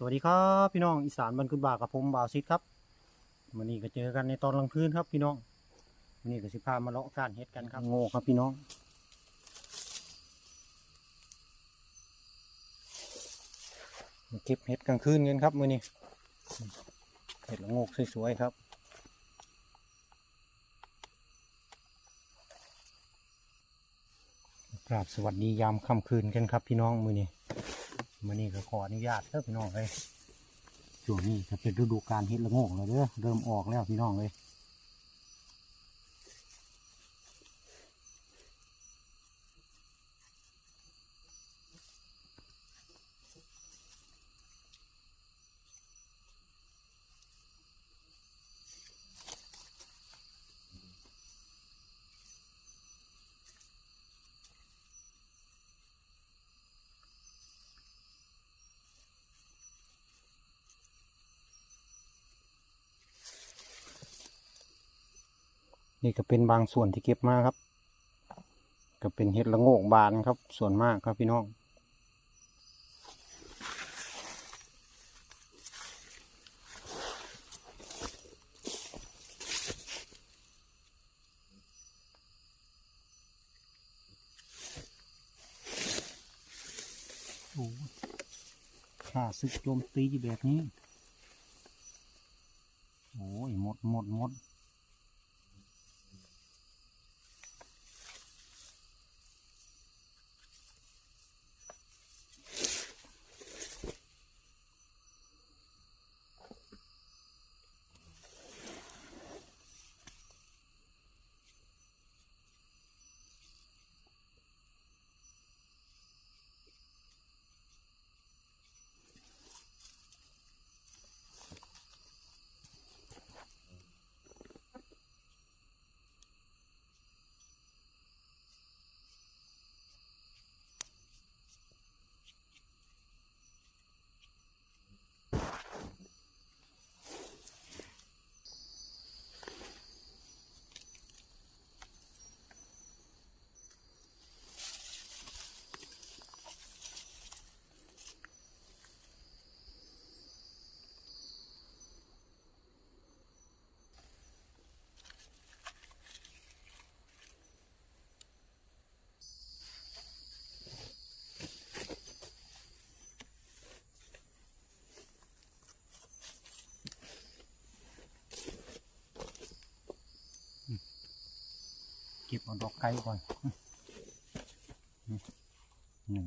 สวัสดีครับพี่น้องอีสานบันคือบากับผมบ่าวซิดครับวันนี้ก็เจอกันในตอนกลางคืนครับพี่น้องวันนี้ก็สิพามาเลาะการเฮ็ดกันครับโง่ครับพี่น้องมาเก็บเห็ดกลางคืนกันครับมือนี้เห็ดละโงกสวยๆครับกราบสวัสดียามค่ำคืนกันครับพี่น้องมือนี้ มื่อนี้ก็ขออนุญาตเด้อพี่น้องเลยช่วงนี้จะเป็นฤดูการเฮ็ดละโงกเลยเด้อเริ่มออกแล้วพี่น้องเลย นี่ก็เป็นบางส่วนที่เก็บมาครับ ก็เป็นเห็ดละโงกบานครับ ส่วนมากครับพี่น้องข้าศึกโจมตีแบบนี้ โอ้ยหมดหมดหมด เก็บเอาดอกไก่ก่อนหนึ่ง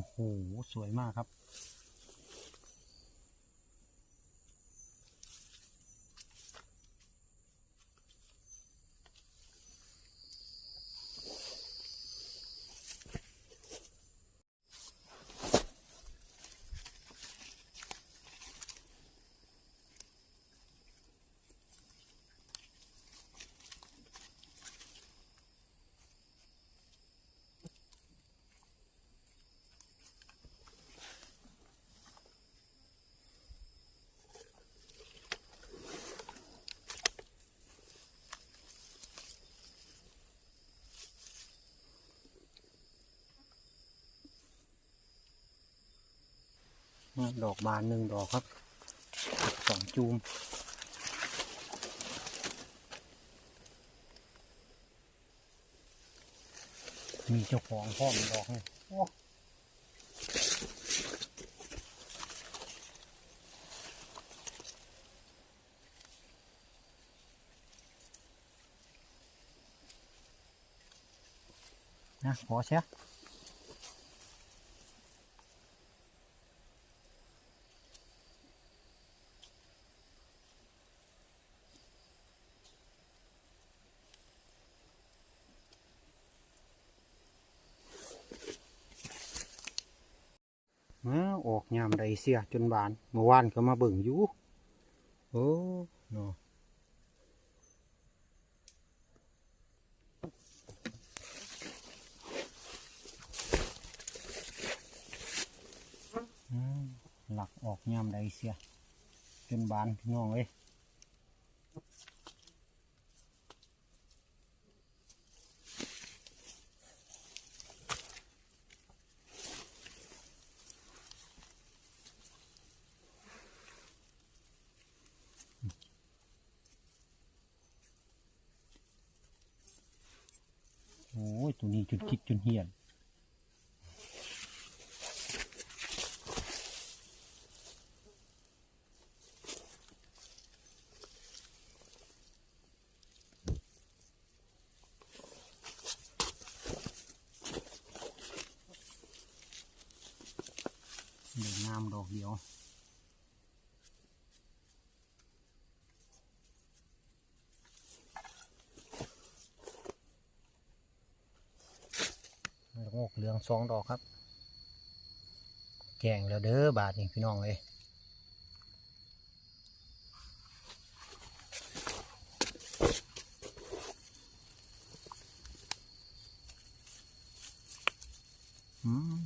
โอ้โห สวยมากครับ ดอกบานหนึ่งดอกครับสองจูมมีเจ้าของพ่อมนดอกนี่โอ้นะขอเชีย มาออกยามใด เสียจนบานเมื่อวานก็มาเบิ่งอยู่โอ้เนาะหลักออกยามใดเสียจนบานพี่น้องเอ้ยโอ้ ยตัวนี้จุดคิดจนเหียนเดี๋ยวน้ำดอกเดียว แล้วงอกเหลือง สองดอกครับแกงแล้วเด้อบาทนี่พี่น้องเลยอืม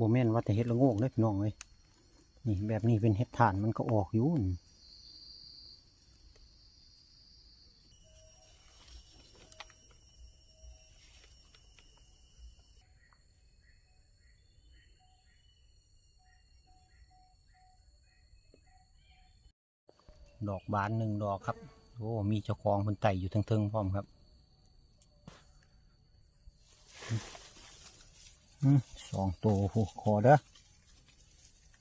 บแม่นว่าแต่เห็ดละโงกเลยพี่น้องเลยนี่แบบนี้เป็นเห็ดถ่านมันก็ออกอยู่ดอกบานหนึ่งดอกครับ โอ้ มีเจ้าของคนไต่อยู่เทิงๆพร้อมครับ อืม สองตัวผูคอเด้อ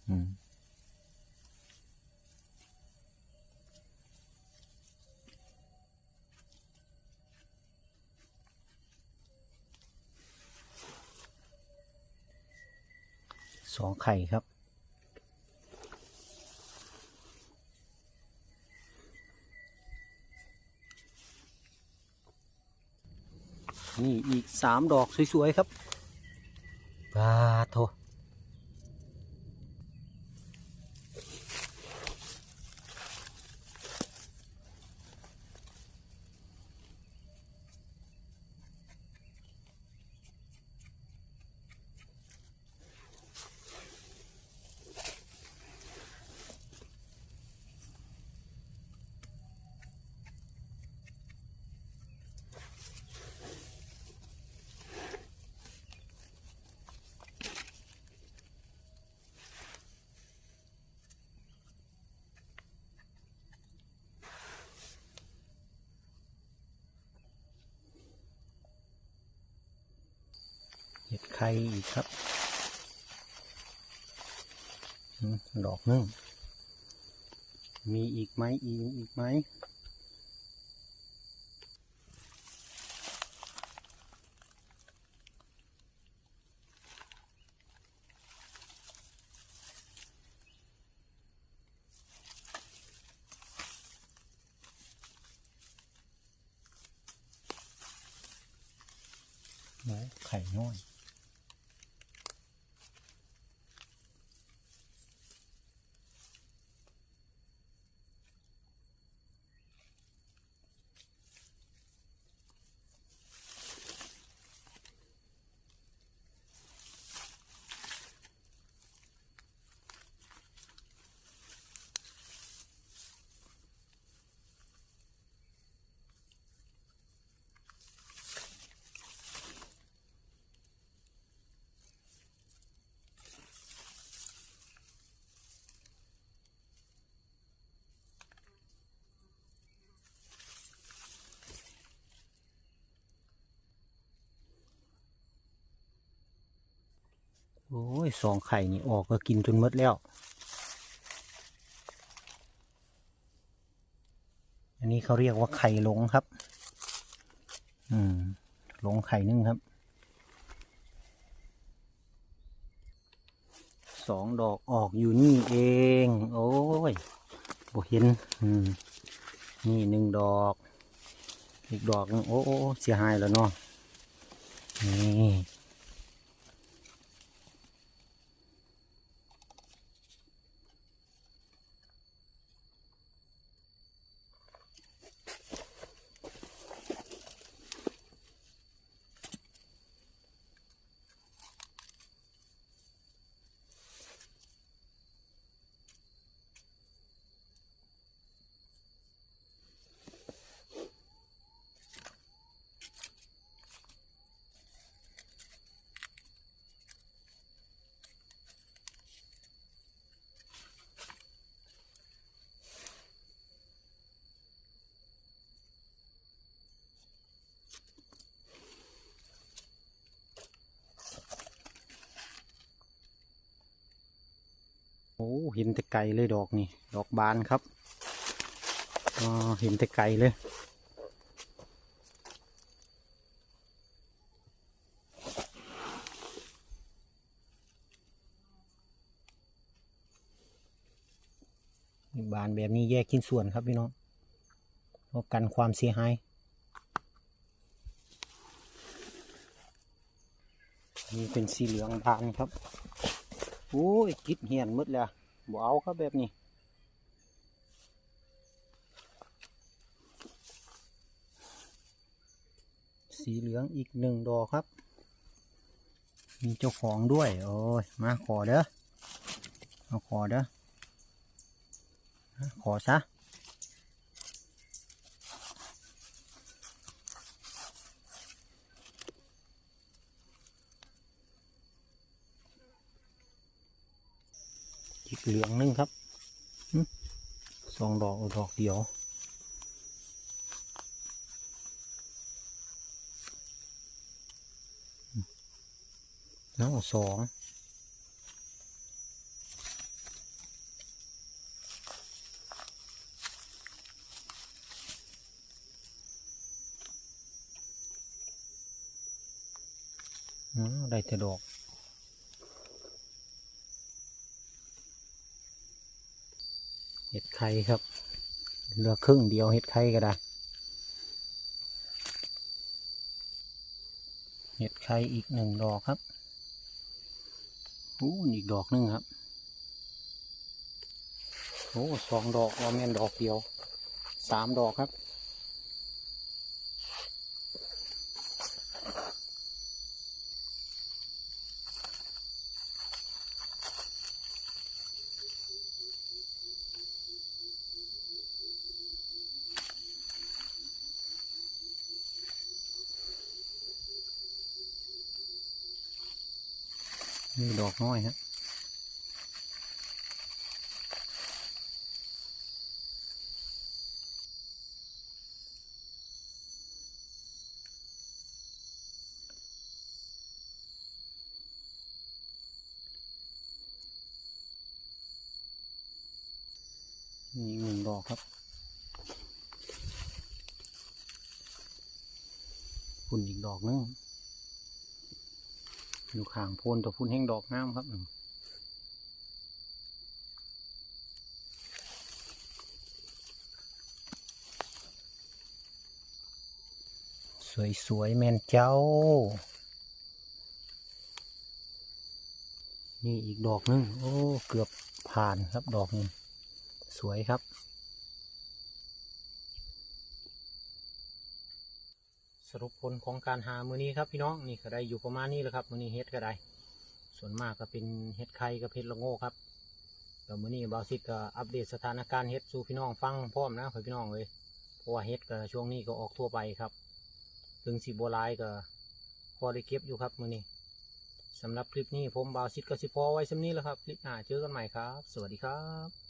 อืมสองไข่ครับนี่อีกสามดอกสวย ๆ ครับ ปล ไข่อีกครับ ดอกนึงมีอีกไหมอีกอีกไหมโอ้ไข่น้อย โอ้ยสองไข่นี่ออกก็กินจนหมดแล้ว อันนี้เขาเรียกว่าไข่หลงครับ อืมหลงไข่นึ่งครับ สองดอกออกอยู่นี่เอง โอ้ยบเห็น อืม นี่หนึ่งดอก อีกดอกนึงโอ้โอ้เสียหายแล้วเนาะนี่ โอ้เห็นแต่ไกลเลยดอกนี่ ดอกบานครับอ๋อเห็นแต่ไกลเลยบานแบบนี้แยกชิ้นส่วนครับพี่น้องเพราะกันความเสียหายนี่เป็นสีเหลืองบานครับ โอ้ยกิดเหียนมืดแล้วบ่เอาครับแบบนี้สีเหลืองอีกหนึ่งดอกครับ มีเจ้าของด้วย โอ้ย มาขอเด้อ เอาขอเด้อ ขอซะ อีกเหลืองหนึงครับสองดอกดอกเดียวน้องสองอ๋อได้แต่ดอก เห็ดไข่ครับเหลือครึ่งเดียวเห็ดไข่ก็ได้เห็ดไข่อีกหนึ่งดอกครับอู้อีกดอกหนึงครับโอ้สองดอกเราแม่นดอกเดียวสามดอกครับ นี่ดอกน้อยฮะนี่อีกหนึ่งดอกครับพุ่นอีกดอกนึง อยู่ข้างโพนตัวพุ่นแห้งดอกงามครับอืมสวยๆแม่นเจ้า นี่อีกดอกหนึง โอ้ เกือบผ่านครับดอกหนึงสวยครับ สรุปผลของการหามือนี้ครับพี่น้องนี่ก็ได้อยู่ประมาณนี้แหละครับมือนี้เฮ็ดก็ได้ ส่วนมากก็เป็นเฮ็ดไข่กับเฮ็ดละโง่ครับเดี๋ยวมือนี้บาวซิดก็อัปเดตสถานการณ์เฮ็ดสู่พี่น้องฟังพร้อมนะเพื่อนพี่น้องเลยเพราะว่าเฮ็ดก็ช่วงนี้ก็ออกทั่วไปครับถึงสิบัวลายก็พอได้เก็บอยู่ครับมือนี้สำหรับคลิปนี้ผมบาวซิดก็สิพอไว้สำนี้แล้วครับ คลิปหน้าเจอกันใหม่ครับ สวัสดีครับ